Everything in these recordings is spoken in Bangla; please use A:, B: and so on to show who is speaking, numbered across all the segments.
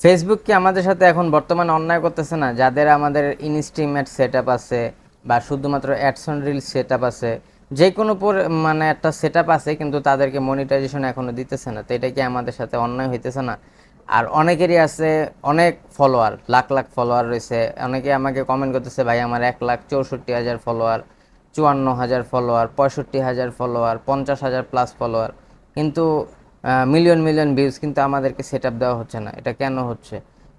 A: ফেসবুক কি আমাদের সাথে এখন বর্তমানে অন্যায় করতেছে না? যাদের আমাদের ইনস্ট্রিমেট সেট আছে বা শুধুমাত্র অ্যাডসন রিল সেট আছে, যে কোনো মানে একটা সেট আছে কিন্তু তাদেরকে মনিটাইজেশন এখনও দিতেছে না। তো এটা কি আমাদের সাথে অন্যায় হইতেছে না? আর অনেকেরই আছে অনেক ফলোয়ার লাখ লাখ ফলোয়ার রয়েছে। অনেকে আমাকে কমেন্ট করতেছে, ভাই, আমার এক লাখ চৌষট্টি হাজার ফলোয়ার চুয়ান্ন হাজার ফলোয়ার পঁয়ষট্টি হাজার ফলোয়ার পঞ্চাশ হাজার প্লাস ফলোয়ার কিন্তু মিলিয়ন মিলিয়ন ভিউজ কিন্তু আমাদেরকে সেট দেওয়া হচ্ছে না। এটা কেন হচ্ছে?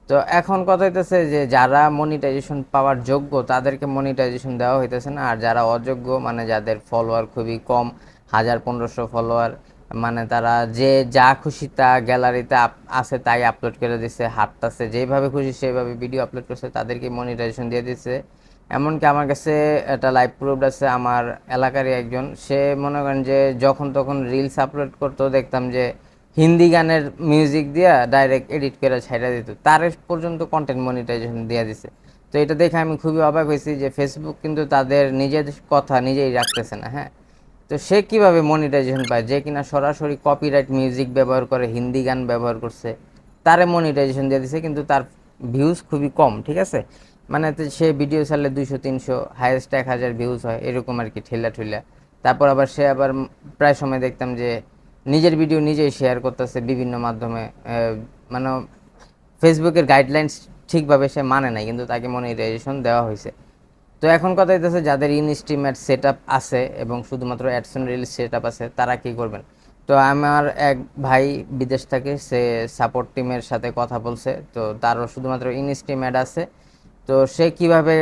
A: তো এখন কথা হইতেছে যে যারা মনিটাইজেশন পাওয়ার যোগ্য, তাদেরকে মনিটাইজেশন দেওয়া হইতেছে না। আর যারা অযোগ্য মানে যাদের ফলোয়ার খুবই কম, হাজার, পনেরোশো ফলোয়ার মানে তারা যে যা খুশি তা গ্যালারিতে আছে তাই আপলোড করে দিছে, হাঁটতাছে যেভাবে খুশি সেভাবে ভিডিও আপলোড করছে, তাদেরকে মনিটাইজেশন দিয়ে দিচ্ছে এমনকি আমার কাছে একটা লাইভ প্রুফ আছে, আমার এলাকারই একজন। সে মনে করেন যে যখন তখন রিলস আপলোড করতো, দেখতাম যে হিন্দি গানের মিউজিক দিয়া ডাইরেক্ট এডিট করে ছাইড়া দিত। তার পর্যন্ত কন্টেন্ট মনিটাইজেশন দিয়ে দিছে। তো এটা দেখে আমি খুবই অবাক হয়েছি যে ফেসবুক কিন্তু তাদের নিজের কথা নিজেই রাখতেছে না হ্যাঁ? তো সে কীভাবে মনিটাইজেশন পায়? যে কিনা সরাসরি কপিরাইট মিউজিক ব্যবহার করে, হিন্দি গান ব্যবহার করছে, তারে মনিটাইজেশন দিয়ে দিছে, কিন্তু তার ভিউজ খুবই কম, ঠিক আছে? মানে সে ভিডিও ছাড়লে দুইশো, তিনশো হায়েস্ট এক হাজার ভিউজ হয়, এরকম আর কি ঠেলা ঠুলা। তারপর আবার সে আবার প্রায় সময় দেখতাম যে নিজের ভিডিও নিজেই শেয়ার করতেছে বিভিন্ন মাধ্যমে মানে ফেসবুকের গাইডলাইন্স ঠিকভাবে সে মানে নাই, কিন্তু তাকে মনিটাইজেশন দেওয়া হয়েছে। তো এখন কথা হইতেছে যাদের ইনস্ট্রিমেট সেট আপ আছে এবং শুধুমাত্র অ্যাডসন রিল সেট আপ আছে, তারা কি করবেন? তো আমার এক ভাই বিদেশ থেকে, সে সাপোর্ট টিমের সাথে কথা বলছে, তো তারও শুধুমাত্র ইনস্ট্রিমেট আছে। তো সে কীভাবে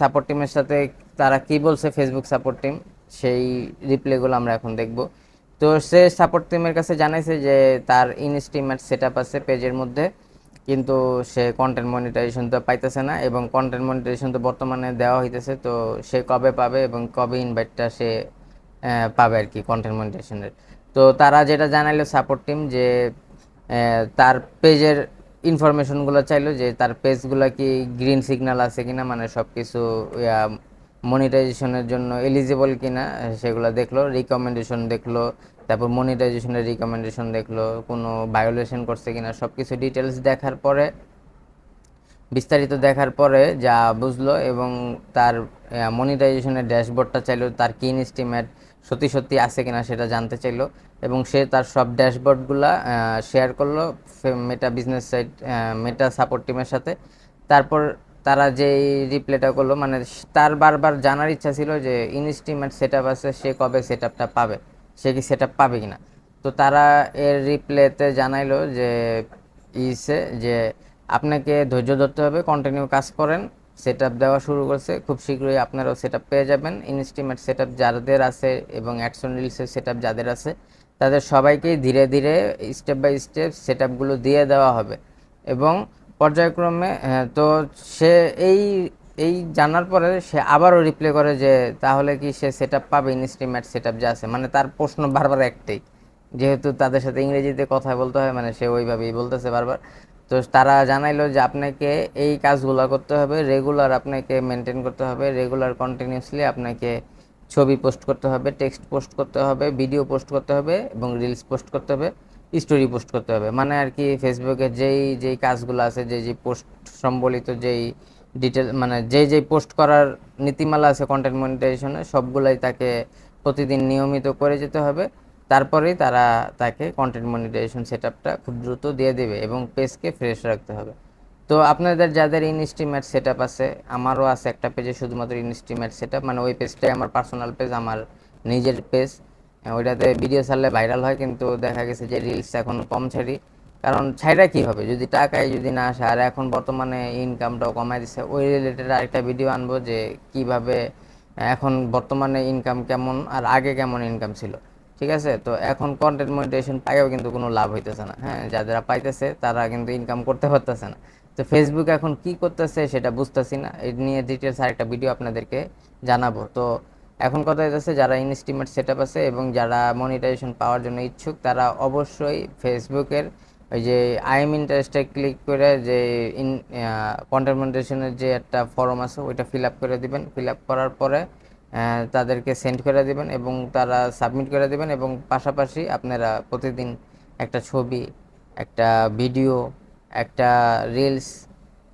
A: সাপোর্ট টিমের সাথে, তারা কি বলছে ফেসবুক সাপোর্ট টিম সেই রিপ্লেগুলো আমরা এখন দেখব। তো সে সাপোর্ট টিমের কাছে জানাইছে যে তার ইনস্ট্রিমেট সেট আপ আছে পেজের মধ্যে, কিন্তু সে কন্টেন্ট মনিটাইজেশন তো পাইতেছে না এবং কন্টেন্ট মনিটাইজেশন তো বর্তমানে দেওয়া হইতেছে, তো সে কবে পাবে এবং কবে ইনভাইটটা সে পাবে আর কি কন্টেন্ট মনিটাইজেশনের তো তারা যেটা জানাইলো সাপোর্ট টিম যে তার পেজের ইনফরমেশনগুলো চাইলো যে তার পেজগুলো কি গ্রিন সিগন্যাল আছে কিনা মানে সব কিছু মনিটাইজেশনের জন্য এলিজিবল কিনা, সেগুলো দেখল রিকমেন্ডেশন দেখল, তারপর মনিটাইজেশনের রিকমেন্ডেশন দেখল, কোনো ভায়োলেশন করছে কিনা সব কিছু ডিটেলস দেখার পরে বিস্তারিত দেখার পরে যা বুঝলো এবং তার মনিটাইজেশনের ড্যাশবোর্ডটা চাইলো, তার কি ইনস্টিমেট সত্যি সত্যি আছে কিনা সেটা জানতে চাইলো এবং সে তার সব ড্যাশবোর্ডগুলা শেয়ার করল Meta business site Meta support টিমের সাথে। তারপর তারা যে রিপ্লেটা করল মানে তার বারবার জানার ইচ্ছা ছিল যে ইনস্টিমেট সেট আপ আছে, সে কবে সেট আপটা পাবে, সে কি সেট আপ পাবে কিনা। তো তারা এর রিপ্লেতে জানাইলো যে, ইসে যে আপনাকে ধৈর্য ধরতে হবে কন্টিনিউ কাজ করেন সেট দেওয়া শুরু করছে খুব শীঘ্রই আপনারাও সেট পেয়ে যাবেন। ইনস্টিমেট সেট যাদের আছে এবং অ্যাকশন রিলসের সেট যাদের আছে তাদের সবাইকেই ধীরে ধীরে স্টেপ বাই স্টেপ সেট দিয়ে দেওয়া হবে। এবং পর্যায়ক্রমে আহ, তো সে এই এই জানার পরে সে আবারও রিপ্লে করে যে তাহলে কি সে সেট পাবে? ইনস্টিমেট সেট যা আছে। মানে তার প্রশ্ন বারবার একটাই যেহেতু তাদের সাথে ইংরেজিতে কথা বলতে হয় মানে সে ওইভাবেই বলতেছে বারবার। তো তারা জানাইলো যে আপনাকে এই কাজগুলো করতে হবে রেগুলার আপনাকে মেনটেন করতে হবে রেগুলার কন্টিনিউসলি আপনাকে ছবি পোস্ট করতে হবে টেক্সট পোস্ট করতে হবে ভিডিও পোস্ট করতে হবে এবং রিলস পোস্ট করতে হবে স্টোরি পোস্ট করতে হবে। মানে আর কি ফেসবুকে যেই যেই কাজগুলো আছে যে যে পোস্ট সম্বলিত যেই ডিটেল মানে যেই যেই পোস্ট করার নীতিমালা আছে কন্টেন্ট মনিটাইজেশনে সবগুলাই তাকে প্রতিদিন নিয়মিত করে যেতে হবে। তারপরেই তারা তাকে কন্টেন্ট মনিটাইজেশন সেটআপটা খুব দ্রুত দিয়ে দেবে এবং পেজকে ফ্রেশ রাখতে হবে। তো আপনাদের যাদের ইনস্টিমেট সেট আপ আছে, আমারও আছে একটা পেজে শুধুমাত্র ইনস্টিমেট সেট আপ মানে ওই পেজটাই আমার পার্সোনাল পেজ আমার নিজের পেজ ওইটাতে ভিডিও ছাড়লে ভাইরাল হয়, কিন্তু দেখা গেছে যে রিলস এখন কম ছাড়ি। কারণ ছাইরা কি হবে? যদি টাকায় যদি না আসে, আর এখন বর্তমানে ইনকামটাও কমাই দিচ্ছে ওই রিলেটেড আরেকটা ভিডিও আনব যে কীভাবে এখন বর্তমানে ইনকাম কেমন, আর আগে কেমন ইনকাম ছিল। ঠিক আছে? তো এখন কন্টেন্ট মনিটাইজেশন পাইও কিন্তু কোনো লাভ হইতেছে না হ্যাঁ? যারা পাইতেছে, তারা কিন্তু ইনকাম করতে পারতেছে না। তো ফেসবুক এখন কি করতেছে সেটা বুঝতেছি না। এই নিয়ে ডিটেলস আরেকটা ভিডিও আপনাদেরকে জানাব। তো এখন কথা হইতেছে, যারা ইনস্টিমেট সেট আপ আছে এবং যারা মনিটাইজেশন পাওয়ার জন্য ইচ্ছুক, তারা অবশ্যই ফেসবুকের ওই যে আই এম ইন্টারেস্টে ক্লিক করে যে ইন কন্টেন্ট মনিটাইজেশনের যে একটা ফর্ম আছে, ওইটা ফিল আপ করে দিবেন। ফিল আপ করার পরে তাদেরকে সেন্ড করে দিবেন এবং তারা সাবমিট করে দেবেন এবং পাশাপাশি আপনারা প্রতিদিন একটা ছবি, একটা ভিডিও একটা রিলস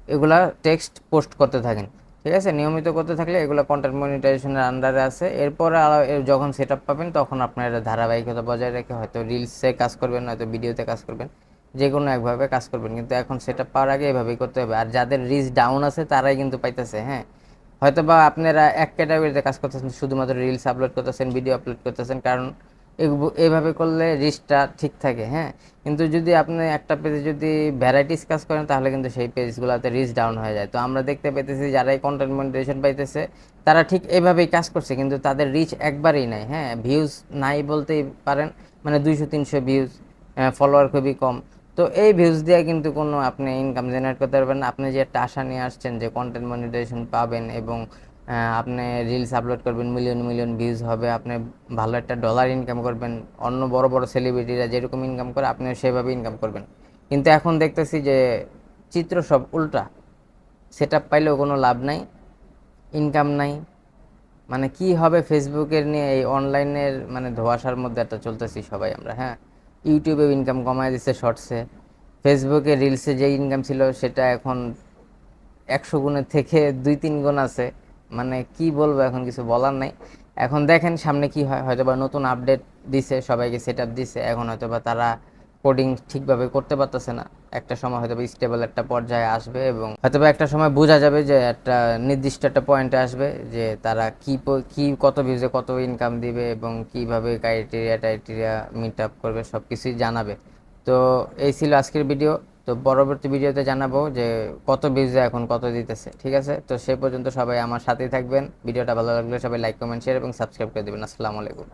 A: এগুলা টেক্সট পোস্ট করতে থাকেন। ঠিক আছে? নিয়মিত করতে থাকলে এগুলো কন্টেন্ট মনিটাইজেশনের আন্ডারে আছে। এরপরে যখন সেট আপ পাবেন তখন আপনার ধারাবাহিকতা বজায় রেখে হয়তো রিলসে কাজ করবেন নয়তো ভিডিওতে কাজ করবেন। যে কোনো একভাবে কাজ করবেন। কিন্তু এখন সেটা পাওয়ার আগে এভাবেই করতে হবে। আর যাদের রিচ ডাউন আছে তারাই কিন্তু পাইতেছে হ্যাঁ? হয়তো বা আপনারা এক ক্যাটাগরিতে কাজ করতেছেন, শুধুমাত্র রিলস আপলোড করতেছেন ভিডিও আপলোড করতেছেন, কারণ এইভাবে করলে রিচটা ঠিক থাকে হ্যাঁ? কিন্তু যদি আপনি একটা পেজে যদি ভ্যারাইটিস কাজ করেন, তাহলে কিন্তু সেই পেজগুলোতে রিচ ডাউন হয়ে যায়। তো আমরা দেখতে পেতেছি যারা এই কন্টেন্ট মনিটাইজেশন পাইতেছে, তারা ঠিক এভাবেই কাজ করছে, কিন্তু তাদের রিচ একবারেই নাই হ্যাঁ? ভিউজ নাই বলতেই পারেন মানে দুইশো, তিনশো ভিউজ ফলোয়ার খুবই কম। তো এই ভিউজ দিয়ে কিন্তু কোনো আপনি ইনকাম জেনারেট করতে পারবেন না। আপনি যে একটা আশা নিয়ে আসছেন, যে কন্টেন্ট মনিটাইজেশন পাবেন এবং আপনি রিলস আপলোড করবেন মিলিয়ন মিলিয়ন ভিউজ হবে, আপনি ভালো একটা ডলার ইনকাম করবেন, অন্য বড় বড় সেলিব্রিটিরা যেরকম ইনকাম করে, আপনিও সেভাবে ইনকাম করবেন। কিন্তু এখন দেখতেছি যে চিত্র সব উল্টা। সেট আপ পাইলেও কোনো লাভ নাই ইনকাম নাই। মানে কি হবে ফেসবুকের নিয়ে এই অনলাইনের মানে ধোয়াশার মধ্যে একটা চলতেছি সবাই আমরা হ্যাঁ? ইউটিউবে ইনকাম কমায় দিচ্ছে শর্টসে ফেসবুকে রিলসে যে ইনকাম ছিল সেটা এখন একশো গুণের থেকে দুই তিন গুণ আছে। মানে কি বলব এখন কিছু বলার নাই। এখন দেখেন সামনে কি হয়, হয়তোবা নতুন আপডেট দিছে, সবাইকে সেট আপ দিছে, এখন হয়তোবা তারা কোডিং ঠিকভাবে করতে পারতেছে না। একটা সময় হয়তো স্টেবল একটা পর্যায়ে আসবে এবং হয়তো একটা সময় বোঝা যাবে যে একটা নির্দিষ্ট একটা পয়েন্টে আসবে যে তারা কি কি কত ভিউজে কত ইনকাম দিবে এবং কীভাবে ক্রাইটেরিয়া টাইটেরিয়া মিট আপ করবে সব কিছুই জানাবে। তো এই ছিল আজকের ভিডিও তো পরবর্তী ভিডিওতে জানাব যে কত ভিউজে এখন কত দিতেছে, ঠিক আছে? তো সে পর্যন্ত সবাই আমার সাথেই থাকবেন। ভিডিওটা ভালো লাগলে সবাই লাইক কমেন্ট শেয়ার এবং সাবস্ক্রাইব করে দেবেন। আসসালামু আলাইকুম।